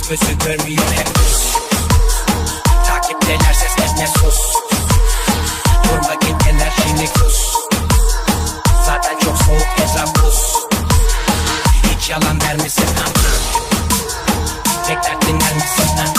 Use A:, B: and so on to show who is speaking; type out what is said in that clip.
A: Gözümüzü görmüyor hep pus Takipteler seslerine sus Durma git enerjini kus Zaten çok soğuk etraf pus Hiç yalan vermesin misin? Tek dert dinler misin?